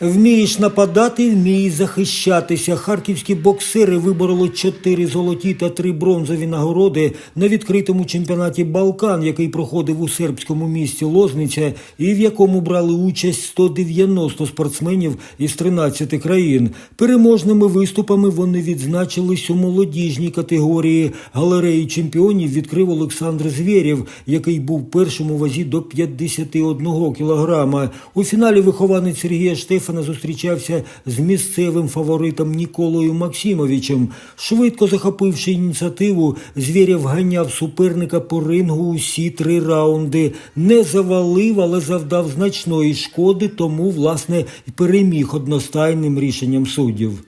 Вмієш нападати, вмієш захищатися. Харківські боксери вибороли чотири золоті та три бронзові нагороди на відкритому чемпіонаті Балкан, який проходив у сербському місті Лозниця, і в якому брали участь 190 спортсменів із 13 країн. Переможними виступами вони відзначились у молодіжній категорії. Галереї чемпіонів відкрив Олександр Звєрєв, який був першим у вазі до 51 кілограма. У фіналі вихованець Сергія Штефана зустрічався з місцевим фаворитом Ніколою Максимовичем. Швидко захопивши ініціативу, Звєрєв ганяв суперника по рингу усі три раунди. Не завалив, але завдав значної шкоди, тому, власне, й переміг одностайним рішенням суддів.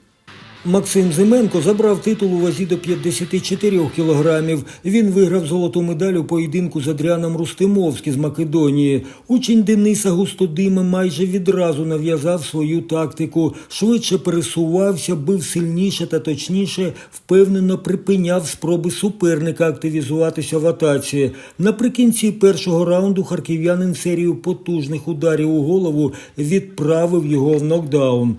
Максим Зименко забрав титул у вазі до 54 кілограмів. Він виграв золоту медаль у поєдинку з Адріаном Рустимовським з Македонії. Учень Дениса Густодима майже відразу нав'язав свою тактику. Швидше пересувався, бив сильніше та точніше, впевнено припиняв спроби суперника активізуватися в атаці. Наприкінці першого раунду харків'янин серію потужних ударів у голову відправив його в нокдаун.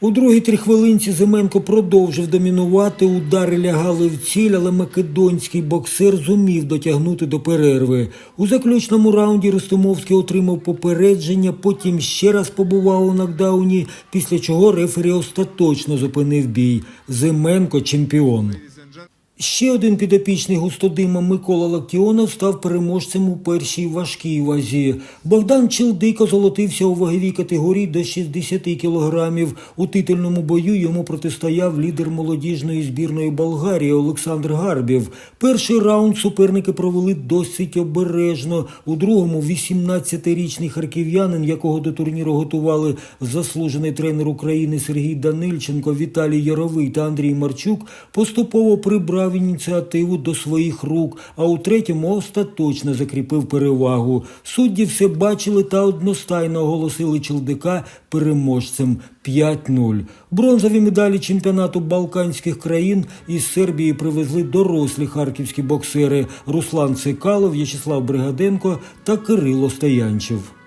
У другій трихвилинці Зименко продовжив домінувати, удари лягали в ціль, але македонський боксер зумів дотягнути до перерви. У заключному раунді Ростимовський отримав попередження, потім ще раз побував у нокдауні, після чого рефері остаточно зупинив бій. Зименко чемпіон. Ще один підопічний густодима Микола Лактіонов став переможцем у першій важкій вазі. Богдан Челдико золотився у ваговій категорії до 60 кілограмів. У титульному бою йому протистояв лідер молодіжної збірної Болгарії Олександр Гарбів. Перший раунд суперники провели досить обережно. У другому 18-річний харків'янин, якого до турніру готували заслужений тренер України Сергій Данильченко, Віталій Яровий та Андрій Марчук, поступово прибрав ініціативу до своїх рук, а у третьому остаточно закріпив перевагу. Судді все бачили та одностайно оголосили Челдика переможцем 5-0. Бронзові медалі чемпіонату Балканських країн із Сербії привезли дорослі харківські боксери Руслан Цикалов, В'ячеслав Бригаденко та Кирило Стоянчев.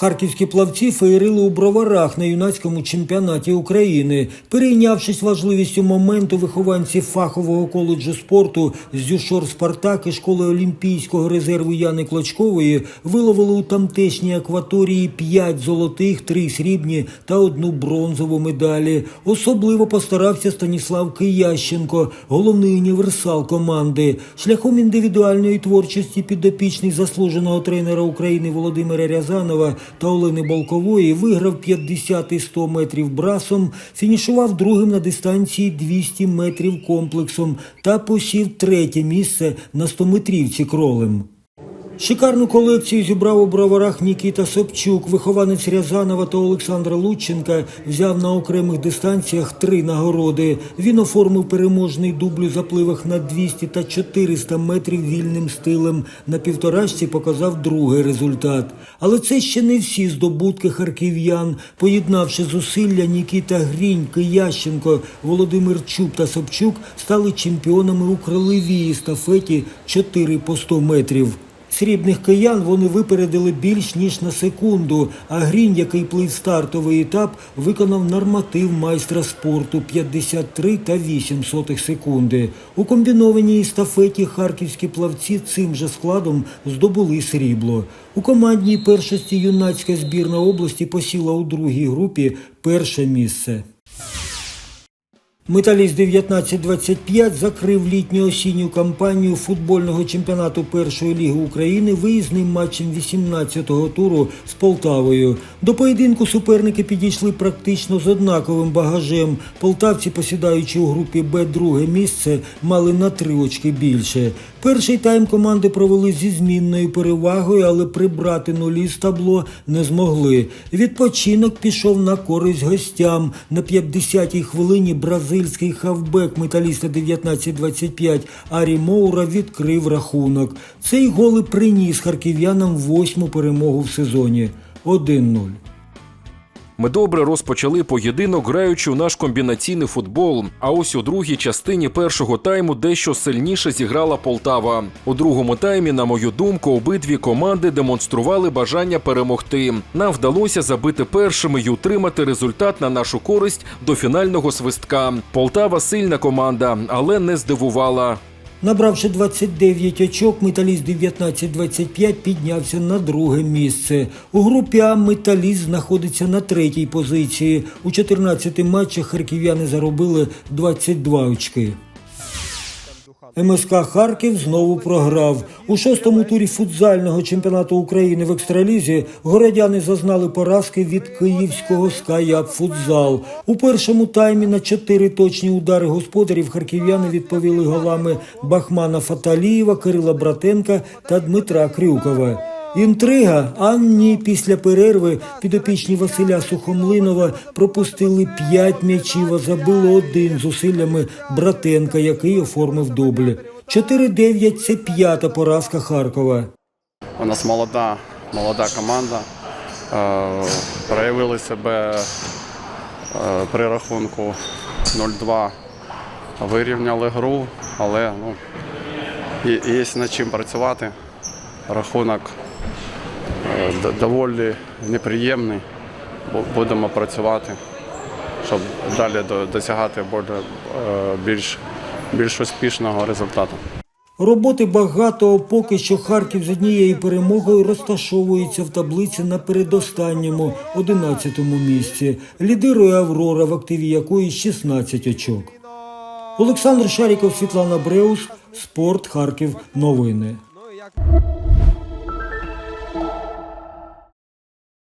Харківські плавці феєрили у броварах на юнацькому чемпіонаті України. Перейнявшись важливістю моменту, вихованці фахового коледжу спорту з Дюшор Спартак і школи Олімпійського резерву Яни Клочкової виловили у тамтешній акваторії 5 золотих, 3 срібні та одну бронзову медалі. Особливо постарався Станіслав Киященко, головний універсал команди. Шляхом індивідуальної творчості підопічний заслуженого тренера України Володимира Рязанова та Олени Болкової виграв 50 і 100 метрів брасом, фінішував другим на дистанції 200 метрів комплексом та посів третє місце на 100-метрівці кролем. Шикарну колекцію зібрав у броварах Нікіта Собчук. Вихованець Рязанова та Олександра Лученка взяв на окремих дистанціях три нагороди. Він оформив переможний дубль у запливах на 200 та 400 метрів вільним стилем. На півторашці показав другий результат. Але це ще не всі здобутки харків'ян. Поєднавши зусилля, Нікіта Грінь, Киященко, Володимир Чуб та Собчук стали чемпіонами у крилевій естафеті 4 по 100 метрів. Срібних киян вони випередили більш ніж на секунду, а Грінь, який плив стартовий етап, виконав норматив майстра спорту 53 та 8 сотих секунди. У комбінованій естафеті харківські плавці цим же складом здобули срібло. У командній першості юнацька збірна області посіла у другій групі перше місце. Металіст 1925 закрив літню осінню кампанію футбольного чемпіонату першої ліги України виїзним матчем 18-го туру з Полтавою. До поєдинку суперники підійшли практично з однаковим багажем. Полтавці, посідаючи у групі Б друге місце, мали на три очки більше. Перший тайм команди провели зі змінною перевагою, але прибрати нулі з табло не змогли. Відпочинок пішов на користь гостям. На 50-й хвилині бразильський хавбек металіста 1925 Арі Моура відкрив рахунок. Цей гол приніс харків'янам восьму перемогу в сезоні 1-0. Ми добре розпочали поєдинок, граючи у наш комбінаційний футбол. А ось у другій частині першого тайму дещо сильніше зіграла Полтава. У другому таймі, на мою думку, обидві команди демонстрували бажання перемогти. Нам вдалося забити першими і утримати результат на нашу користь до фінального свистка. Полтава сильна команда, але не здивувала. Набравши 29 очок, металіст 19-25 піднявся на друге місце. У групі А металіст знаходиться на третій позиції. У 14 матчах харків'яни заробили 22 очки. МСК Харків знову програв. У шостому турі футзального чемпіонату України в екстралізі городяни зазнали поразки від київського «Скаяп Футзал». У першому таймі на чотири точні удари господарів харків'яни відповіли голами Бахмана Фаталієва, Кирила Братенка та Дмитра Крюкова. Інтрига, а ні, після перерви підопічні Василя Сухомлинова пропустили п'ять м'ячів, а забили один зусиллями Братенка, який оформив дубль. 4-9 – це п'ята поразка Харкова. У нас молода, молода команда. Е, проявили себе е, при рахунку 0-2. Вирівняли гру, але ну, є, над чим працювати. Рахунок доволі неприємний. Бу- Будемо працювати, щоб далі досягати е, більш, більш успішного результату. Роботи багато, поки що Харків з однією перемогою розташовується в таблиці на передостанньому 11-му місці. Лідирує Аврора, в активі якої 16 очок. Олександр Шаріков, Світлана Бреус, Спорт, Харків. Новини.